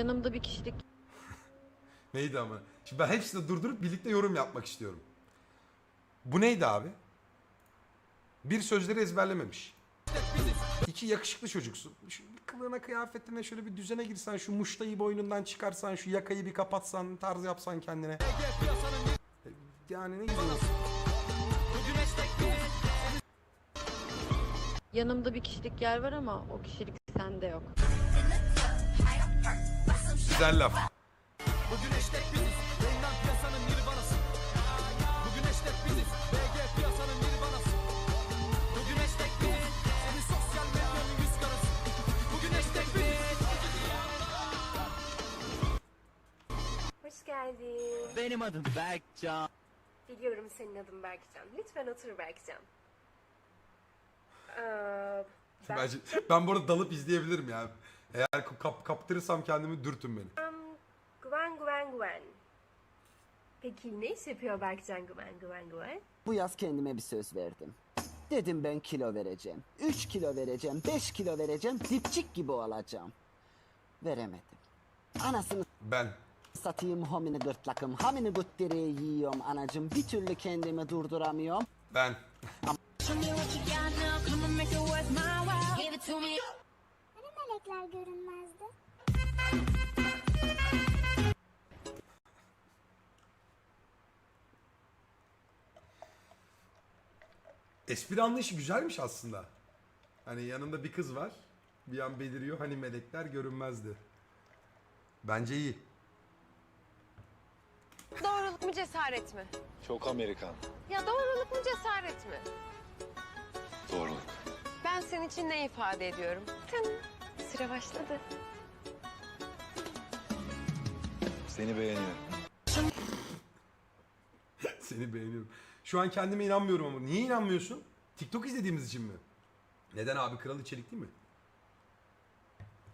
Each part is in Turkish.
Yanımda bir kişilik Neydi ama? Şimdi ben hepsini durdurup birlikte yorum yapmak istiyorum. Bu neydi abi? Bir sözleri ezberlememiş. İki yakışıklı çocuksun. Şu bir kılığına kıyafetine şöyle bir düzene girsen, şu muştayı boynundan çıkarsan, şu yakayı bir kapatsan, tarz yapsan kendine. Yani ne güzel olsun. yanımda bir kişilik yer var ama o kişilik sende yok. Güzel laf. Bugün hashtag biziz Yayından piyasanın nirvanası Bugün hashtag biziz BG piyasanın nirvanası Bugün hashtag biziz Senin sosyal medyanın yüz karası Bugün hashtag biziz Hoş geldin. Benim adım Berkcan Biliyorum senin adın Berkcan. Lütfen otur Berkcan. Ee, ben Bence, ben bu arada dalıp izleyebilirim ya. Eğer kap, kaptırırsam kendimi dürtün beni. Güven Güven Güven. Peki ne iş yapıyor Berkcan Güven Güven Güven? Bu yaz kendime bir söz verdim. Dedim ben kilo vereceğim. 3 kilo vereceğim, 5 kilo vereceğim, dipçik gibi olacağım. Veremedim. Anasını Ben. satayım homini gırtlakım, hamini guttireyi yiyorum anacım. Bir türlü kendimi durduramıyorum. Ben. Espri anlayışı güzelmiş aslında. Hani yanında bir kız var. Bir an beliriyor. Hani melekler görünmezdi. Bence iyi. Doğruluk mu cesaret mi? Çok Amerikan. Ya doğruluk mu cesaret mi? Doğruluk. Ben senin için ne ifade ediyorum? Tın. Süre başladı. Seni beğeniyorum. Seni beğeniyorum. Şu an kendime inanmıyorum ama. Niye inanmıyorsun? TikTok izlediğimiz için mi? Neden abi kral içerik değil mi?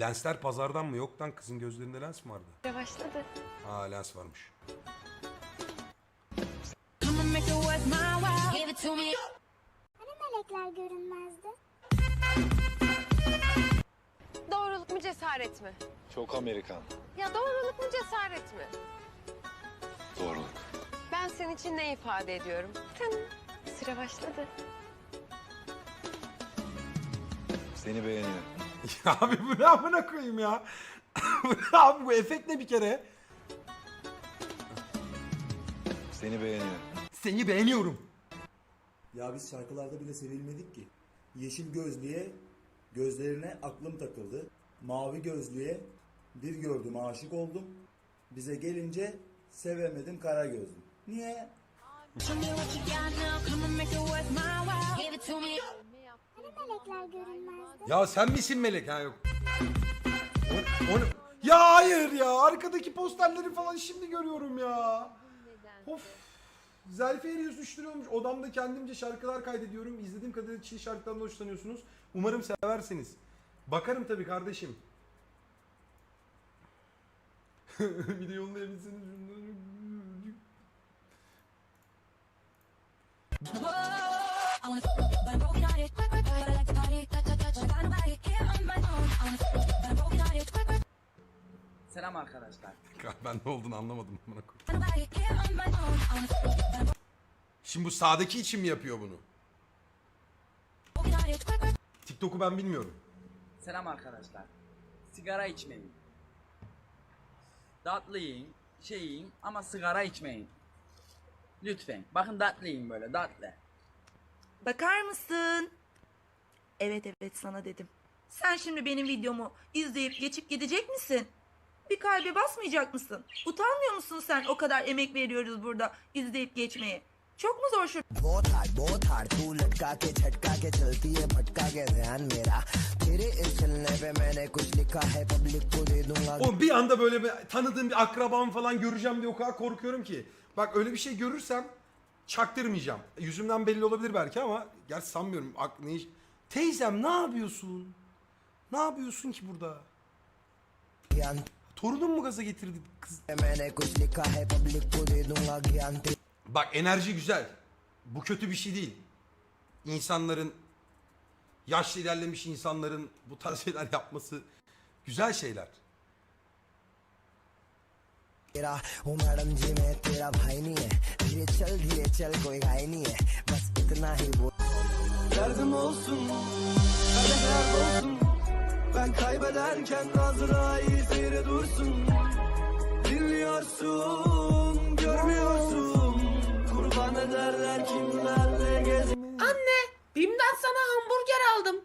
Lensler pazardan mı? Yok lan kızın gözlerinde lens mi vardı? Süre başladı. Aa lens varmış. Hani melekler görünmezdi? Doğruluk mu cesaret mi? Çok Amerikan. Ya doğruluk mu cesaret mi? Doğruluk. Ben senin için ne ifade ediyorum? Tın. Süre başladı. Seni beğeniyorum. Ya abi bu ne amına koyayım ya? Bu ne abi bu efekt ne bir kere? Seni beğeniyorum. Seni beğeniyorum. Ya biz şarkılarda bile sevilmedik ki. Yeşil gözlüye gözlerine aklım takıldı. Mavi gözlüye bir gördüm aşık oldum. Bize gelince sevemedim kara gözlüm. Niye? Show me what you got now, come and make it worth my while. Give it to me. Hani melekler görünmezdi? Ya sen misin melek? Ha yok. O, o ne- Ya hayır ya. Arkadaki posterleri falan şimdi görüyorum ya. Of. Zelfiye'yi suçluyormuş. Odamda kendimce şarkılar kaydediyorum. İzlediğim kadarıyla Çin şarkılarından hoşlanıyorsunuz. Umarım seversiniz. Bakarım tabii kardeşim. bir de yollayabilseniz Selam arkadaşlar. Ben ne olduğunu anlamadım. amına koyayım. Got nobody here on my own. I wanna but I'm Şimdi bu sağdaki için mi yapıyor bunu? TikTok'u ben bilmiyorum. Selam arkadaşlar. Sigara içmeyin. Tatlı yiyin, şey yiyin ama sigara içmeyin. Lütfen. Bakın tatlı yiyin böyle tatlı. Bakar mısın? Evet evet sana dedim. Sen şimdi benim videomu izleyip geçip gidecek misin? Bir kalbe basmayacak mısın? Utanmıyor musun sen o kadar emek veriyoruz burada izleyip geçmeye? Çok mu zor şu बहुत हार्ड बहुत हार्ड तू लटका के झटका के चलती है भटका के ध्यान मेरा तेरे इस चलने पे मैंने कुछ लिखा है पब्लिक को दे दूंगा Oğlum bir anda böyle bir tanıdığım bir akrabam falan göreceğim diye o kadar korkuyorum ki. Bak öyle bir şey görürsem çaktırmayacağım. E, yüzümden belli olabilir belki ama gerçi sanmıyorum. Ak Aklını... Teyzem ne yapıyorsun? Ne yapıyorsun ki burada? Yani Torunum mu gaza getirdi kız? Bak enerji güzel. Bu kötü bir şey değil. İnsanların yaşlı ilerlemiş insanların bu tarz şeyler yapması güzel şeyler. तेरा ओ मैडम जी मैं तेरा भाई नहीं है धीरे चल धीरे चल कोई घाई नहीं है बस इतना ही बोल Derdim olsun, kadehler olsun Ben kaybederken Azrail seyre dursun Dinliyorsun, görmüyorsun Kurban ederler kimlerle gez Anne, Bim'den sana hamburger aldım.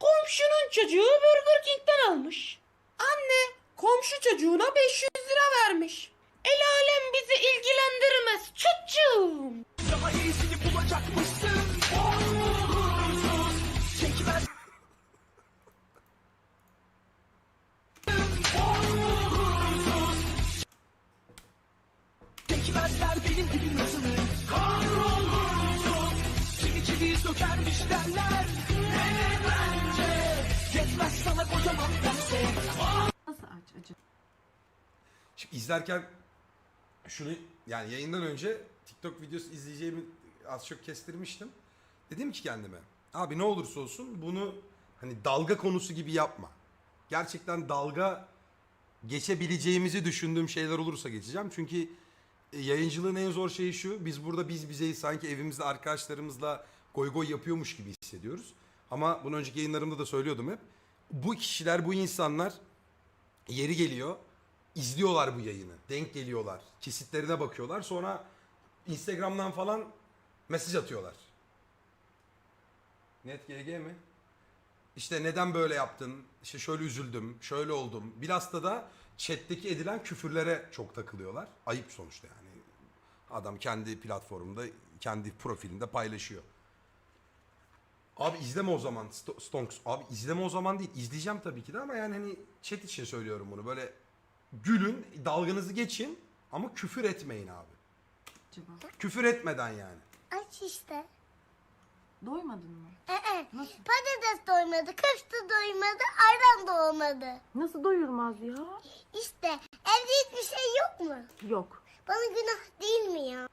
Komşunun çocuğu Burger King'den almış. Anne, komşu çocuğuna 500 lira vermiş. El alem bizi ilgilendirmez çocuğum. Daha iyisini bulacakmışsın. Oğulsuz, çekmez Çekmezler benim gibi nasılım Kahrolursuz Kimi çiviyi sökermiş derler. Ne bence Yetmez sana kocaman pense Şimdi izlerken şunu yani yayından önce TikTok videosu izleyeceğimi az çok kestirmiştim. Dedim ki kendime abi ne olursa olsun bunu hani dalga konusu gibi yapma. Gerçekten dalga geçebileceğimizi düşündüğüm şeyler olursa geçeceğim. Çünkü e, yayıncılığın en zor şeyi şu. Biz burada biz bizeyi sanki evimizde arkadaşlarımızla goy goy yapıyormuş gibi hissediyoruz. Ama bunu önceki yayınlarımda da söylüyordum hep. Bu kişiler, bu insanlar yeri geliyor izliyorlar bu yayını. Denk geliyorlar. Kesitlerine bakıyorlar. Sonra Instagram'dan falan mesaj atıyorlar. Net GG mi? İşte neden böyle yaptın? İşte şöyle üzüldüm, şöyle oldum. Bilhassa da chat'teki edilen küfürlere çok takılıyorlar. Ayıp sonuçta yani. Adam kendi platformunda, kendi profilinde paylaşıyor. Abi izleme o zaman Sto- Stonks. Abi izleme o zaman değil. İzleyeceğim tabii ki de ama yani hani chat için söylüyorum bunu. Böyle gülün, dalganızı geçin ama küfür etmeyin abi. Küfür etmeden yani. Aç işte. Doymadın mı? Ee, patates doymadı, köfte doymadı, ayran da olmadı. Nasıl doyulmaz ya? İşte evde hiçbir şey yok mu? Yok. Bana günah değil mi ya?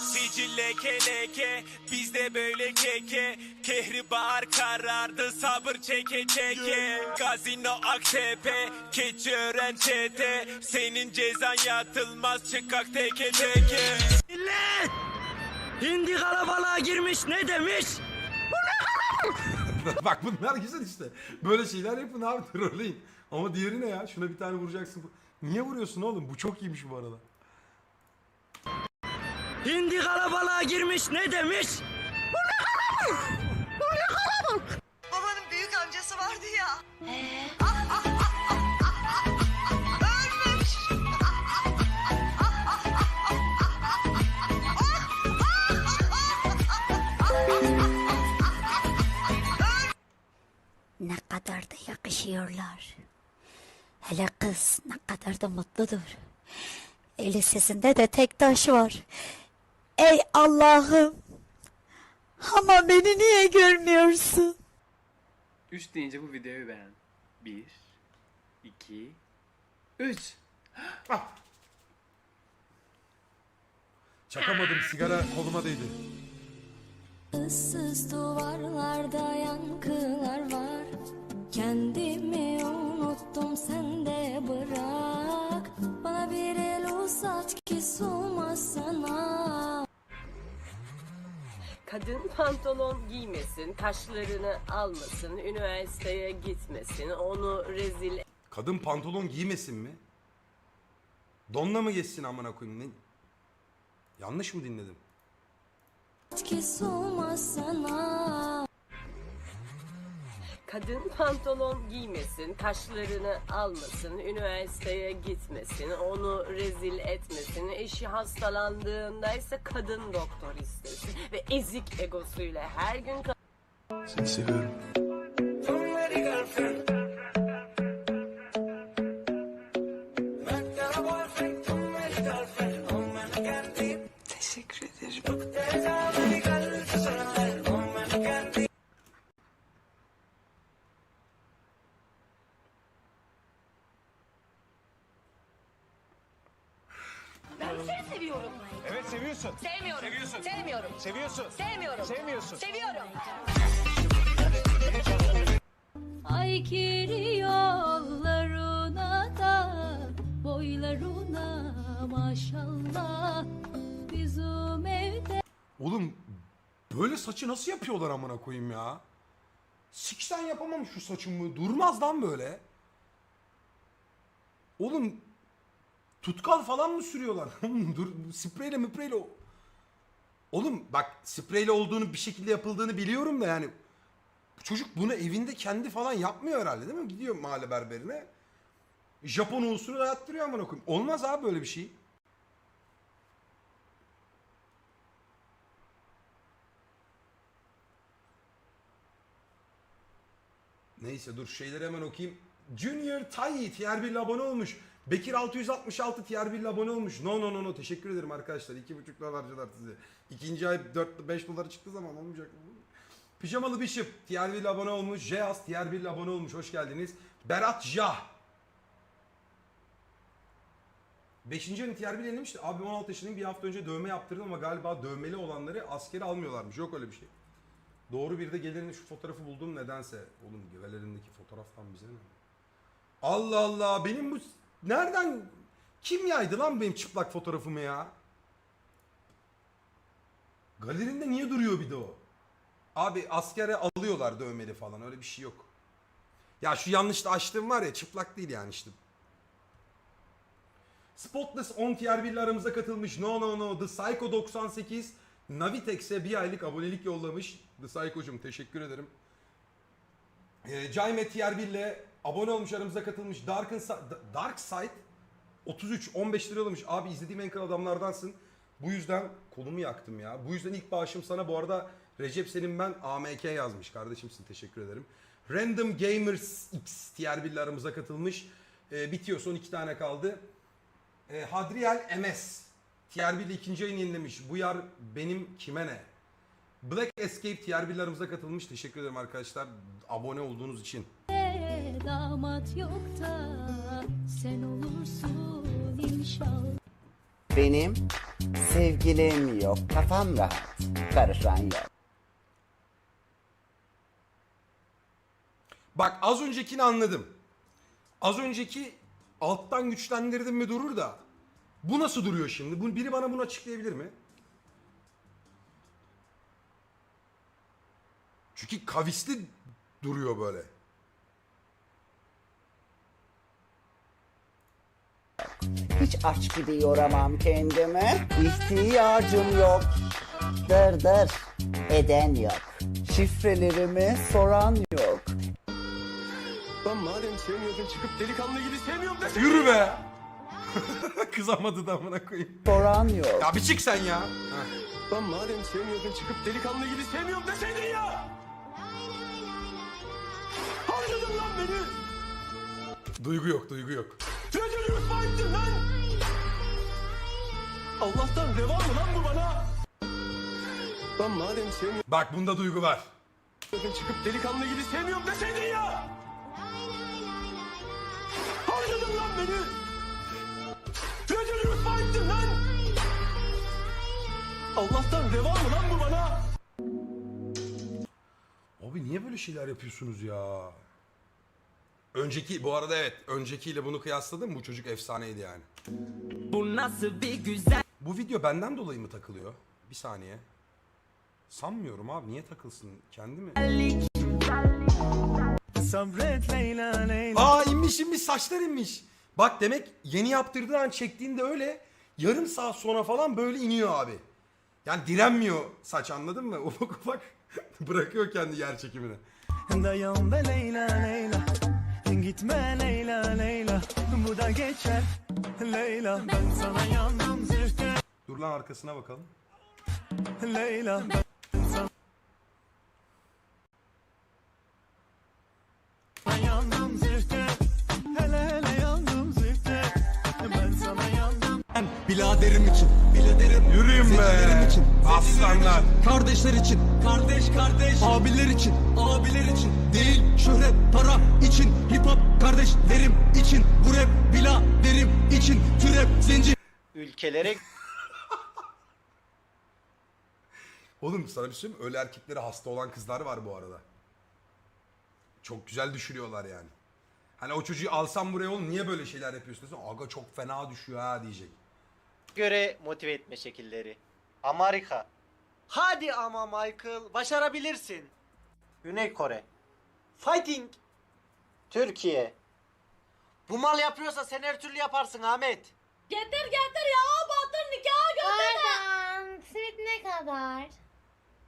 Sicil leke leke bizde böyle keke Kehribar karardı sabır çeke çeke Gazino aktepe keçi öğren çete Senin cezan yatılmaz çıkak teke teke Millet! Hindi kalabalığa girmiş ne demiş? Bak bunlar güzel işte. Böyle şeyler yapın abi trolleyin. Ama diğeri ne ya? Şuna bir tane vuracaksın. Niye vuruyorsun oğlum? Bu çok iyiymiş bu arada. Hindi kalabalığa girmiş ne demiş? Babanın büyük amcası vardı ya. Ne kadar da yakışıyorlar. Hele kız ne kadar da mutludur. Eli sesinde de tek taş var. Ey Allah'ım! Ama beni niye görmüyorsun? 3 deyince bu videoyu beğen. 1 2 3 Çakamadım sigara koluma değdi. Issız duvarlarda yankılar var. Kendimi Kadın pantolon giymesin, kaşlarını almasın, üniversiteye gitmesin, onu rezil Kadın pantolon giymesin mi? Donla mı geçsin amına koyayım? Ne? Yanlış mı dinledim? Ki soğumasana. Kadın pantolon giymesin, kaşlarını almasın, üniversiteye gitmesin, onu rezil etmesin, eşi hastalandığında ise kadın doktor istesin ve ezik egosuyla her gün Seni seviyorum. Seviyorsun. Sevmiyorum. Sevmiyorsun. Seviyorum. Ay kiri yollaruna da boylarına maşallah bizim evde Oğlum böyle saçı nasıl yapıyorlar amına koyayım ya? Siksen yapamam şu saçımı. Durmaz lan böyle. Oğlum tutkal falan mı sürüyorlar? Dur spreyle müpreyle. Oğlum bak spreyle olduğunu bir şekilde yapıldığını biliyorum da yani çocuk bunu evinde kendi falan yapmıyor herhalde değil mi? Gidiyor mahalle berberine. Japon usulü dayattırıyor amına koyayım. Olmaz abi böyle bir şey. Neyse dur şeyleri hemen okuyayım. Junior Tayi tier 1 abone olmuş. Bekir 666 tier 1 abone olmuş. No no no no teşekkür ederim arkadaşlar. 2,5 dolar harcadılar size. İkinci ay 4 5 dolara çıktığı zaman olmayacak. Pijamalı Bishop tier 1 abone olmuş. Jeyas tier 1 abone olmuş. Hoş geldiniz. Berat Jah. 5. ayın tier 1 yenilemişti. Abi 16 yaşındayım bir hafta önce dövme yaptırdım ama galiba dövmeli olanları askere almıyorlarmış. Yok öyle bir şey. Doğru bir de gelirin şu fotoğrafı buldum nedense. Oğlum galerindeki fotoğraftan bize ne? Allah Allah benim bu nereden kim yaydı lan benim çıplak fotoğrafımı ya? Galerinde niye duruyor bir de o? Abi askere alıyorlar dövmeli falan öyle bir şey yok. Ya şu yanlışta açtığım var ya çıplak değil yani işte. Spotless 10 tier 1 aramıza katılmış. No no no. The Psycho 98 Navitex'e bir aylık abonelik yollamış. The Psycho'cum teşekkür ederim. Ee, Cayme tier 1 ile abone olmuş aramıza katılmış. Dark, Dark Side 33 15 lira yollamış. Abi izlediğim en kral adamlardansın. Bu yüzden kolumu yaktım ya. Bu yüzden ilk bağışım sana bu arada Recep senin ben AMK yazmış. Kardeşimsin teşekkür ederim. Random Gamers X tier 1 ile aramıza katılmış. Ee, bitiyor son iki tane kaldı. E, Hadriel MS. Tier 1 ile ikinci ayını yenilemiş. Bu yar benim kime ne? Black Escape tier 1'lerimize katılmış. Teşekkür ederim arkadaşlar. Abone olduğunuz için. Damat yok da sen olursun inşallah Benim sevgilim yok. Kafam rahat. Karışan yok. Bak az öncekini anladım. Az önceki alttan güçlendirdim mi durur da. Bu nasıl duruyor şimdi? Bu, biri bana bunu açıklayabilir mi? Çünkü kavisli duruyor böyle. Hiç aç gibi yoramam kendimi. İhtiyacım yok. Dır dır. Eden yok. Şifrelerimi soran yok. Lan madem sevmiyordun çıkıp delikanlı gibi sevmiyorum deseydin. Yürü be. Kızamadı da amına koyayım. Soran yok. Ya bir çık sen ya. Heh. Lan madem sevmiyordun çıkıp delikanlı gibi sevmiyorum deseydin ya. Harcadın lan beni. Duygu yok, duygu yok. Yutma ettin lan. Allah'tan reva mı lan bu bana? Lan madem sevmiyordun Bak bunda duygu var. çıkıp delikanlı gibi sevmiyorum deseydin ya. Harcadın lan beni. Çocuğu yutma ettin lan. Allah'tan reva mı lan bu bana? Abi niye böyle şeyler yapıyorsunuz ya? Önceki bu arada evet öncekiyle bunu kıyasladım bu çocuk efsaneydi yani. Bu nasıl bir güzel Bu video benden dolayı mı takılıyor? Bir saniye. Sanmıyorum abi niye takılsın kendi mi? Sabret Leyla Leyla Aa inmiş inmiş saçlar inmiş. Bak demek yeni yaptırdığı an çektiğinde öyle yarım saat sonra falan böyle iniyor abi. Yani direnmiyor saç anladın mı? Ufak ufak bırakıyor kendi yer çekimini. Dayan be Leyla Leyla Gitme Leyla Leyla Bu da geçer. Leyla Ben sana yandım zühtü Dur lan arkasına bakalım. Leyla Ben yandım zühtü Hele hele yandım zühtü Ben sana yandım. Biladerim için Biladerim Yürüyün be. Zencilerim için Aslanlar. Kardeşler için Kardeş kardeş Abiler için Abiler için Değil şöhret para için Hip hop kardeşlerim için Bu rap biladerim için Türep zenci Ülkelere Oğlum sana bir şey söyleyeyim mi? Öyle erkeklere hasta olan kızlar var bu arada. Çok güzel düşürüyorlar yani. Hani o çocuğu alsam buraya oğlum niye böyle şeyler yapıyorsun? Aga çok fena düşüyor ha diyecek. göre motive etme şekilleri. Amerika. Hadi ama Michael, başarabilirsin. Güney Kore. Fighting. Türkiye. Bu mal yapıyorsa sen her türlü yaparsın Ahmet. Getir getir ya batır nikahı götür. Pardon. Simit ne kadar?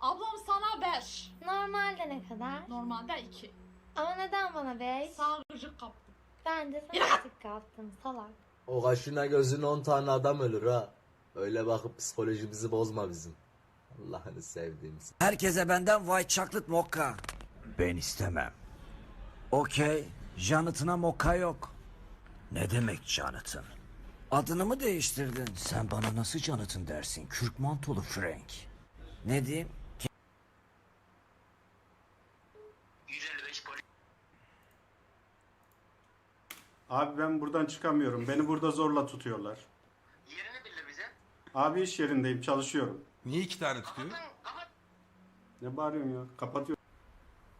Ablam sana 5. Normalde ne kadar? Normalde 2. Ama neden bana beş? Sağ gıcık kaptım. Ben de sana sık kaptım salak. O kaşına gözüne 10 tane adam ölür ha. Öyle bakıp psikolojimizi bozma bizim. Allah'ını sevdiğimiz. Herkese benden white chocolate mocha. Ben istemem. Okey, Jonathan'a moka yok. Ne demek Jonathan? Adını mı değiştirdin? Sen bana nasıl Jonathan dersin? Kürk mantolu Frank. Ne diyeyim? Abi ben buradan çıkamıyorum. Beni burada zorla tutuyorlar. Abi iş yerindeyim çalışıyorum. Niye iki tane tutuyor? Ne bağırıyorsun ya? Kapatıyorum.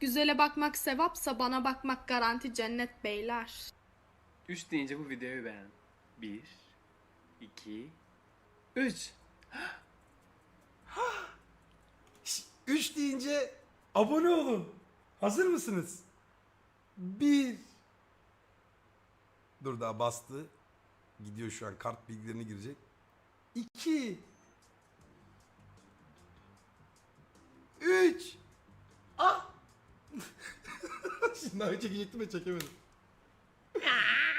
Güzele bakmak sevapsa bana bakmak garanti cennet beyler. 3 deyince bu videoyu beğen. 1 2 3 Üç deyince abone olun. Hazır mısınız? Bir. Dur daha bastı. Gidiyor şu an kart bilgilerini girecek. İki. Üç. Ah. Şimdi daha çekecektim de çekemedim.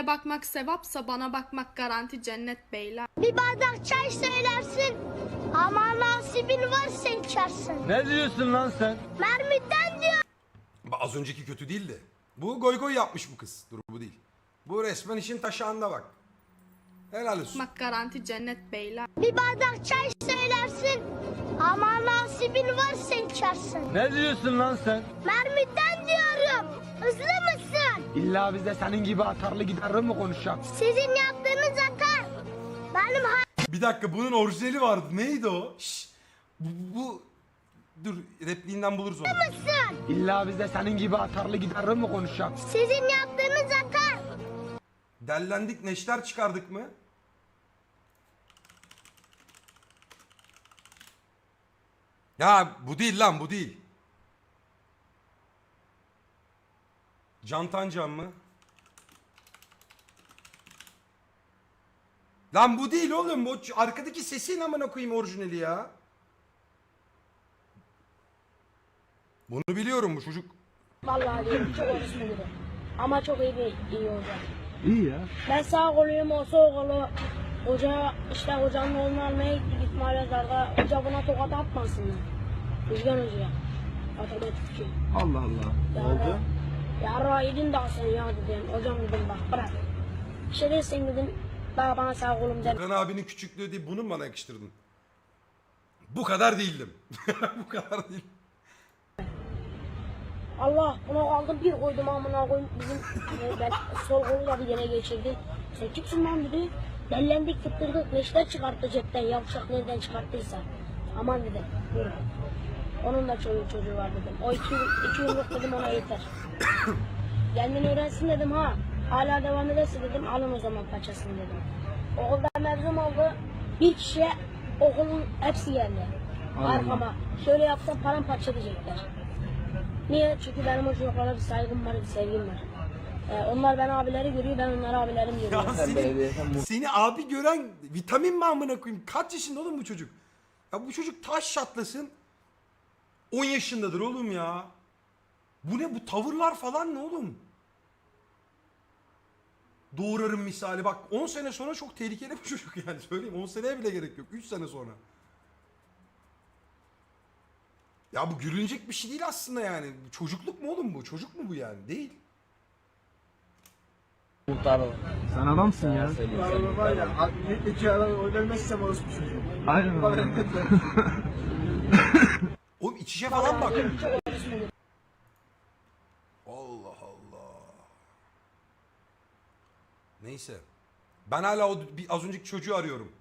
Güzele bakmak sevapsa bana bakmak garanti cennet beyler. Bir bardak çay söylersin. Ama nasibin varsa içersin. Ne diyorsun lan sen? Mermiden diyor. Az önceki kötü değildi. Bu goy goy yapmış bu kız. Dur bu değil. Bu resmen işin taşağında bak. Helal olsun. Bakmak garanti cennet beyler. Bir bardak çay söylersin. Ama nasibin varsa içersin. Ne diyorsun lan sen? Mermiden diyorum. Hızlı mısın? İlla biz de senin gibi atarlı giderli mi konuşacağım? Sizin yaptığınız akar. Benim Bir dakika bunun orijinali vardı. Neydi o? Şşş. Bu, bu... Dur repliğinden buluruz onu. hayatımsın. İlla biz de senin gibi atarlı giderli mi konuşacağım? Sizin yaptığınız akar. Dellendik neşter çıkardık mı? Ya bu değil lan bu değil. Cantan can mı? Lan bu değil oğlum. Bu ç- arkadaki sesin amına koyayım orijinali ya. Bunu biliyorum bu çocuk. Vallahi diyorum çok biri. Ama çok iyi bir iyi hoca. İyi ya. Ben sağ koluyum o sol kolu. Hoca işte hocanın oğlunu almaya gittik İsmail Yazar'da. Hoca buna tokat atmasın mı? Rüzgar hocaya. Matematikçi. Allah Allah. Ya, ya Rahidin daha sen ya dedim. Hocam dedim bak bırak. Bir şey dersen dedim. Daha bana sağ kolum deme. Okan abinin küçüklüğü değil bunu mu bana yakıştırdın? Bu kadar değildim. bu kadar değil. Allah bunu aldım bir koydum amına koyayım bizim e, ben, sol kolu da bir yere geçirdi. Sen kimsin lan dedi. Dellendik fıttırdık neşter çıkarttı cepten yavşak nereden çıkarttıysa. Aman dedim buyurun. Onun da çocuğu çocuğu var dedim. O iki, iki yumruk dedim ona yeter. Kendini öğrensin dedim ha. Hala devam ederse dedim alın o zaman paçasını dedim. Okulda mezun oldu. Bir kişiye okulun hepsi geldi. Arkama. Şöyle yapsam paramparça edecekler. Niye? Çünkü benim o çocuklara bir saygım var, bir sevgim var. Ee, onlar ben abileri görüyor, ben onları abilerim Ya görüyorum. seni, seni abi gören vitamin mi amına koyayım? Kaç yaşında oğlum bu çocuk? Ya bu çocuk taş çatlasın. 10 yaşındadır oğlum ya. Bu ne bu tavırlar falan ne oğlum? Doğurarım misali bak 10 sene sonra çok tehlikeli bir çocuk yani söyleyeyim 10 seneye bile gerek yok 3 sene sonra. Ya bu gülünecek bir şey değil aslında yani. Çocukluk mu oğlum bu? Çocuk mu bu yani? Değil. Sen adamsın ya. İki adam öldürmezsem orası bir çocuğum. Aynen Oğlum iç içe falan bak. Allah Allah. Neyse. Ben hala o bir- az önceki çocuğu arıyorum.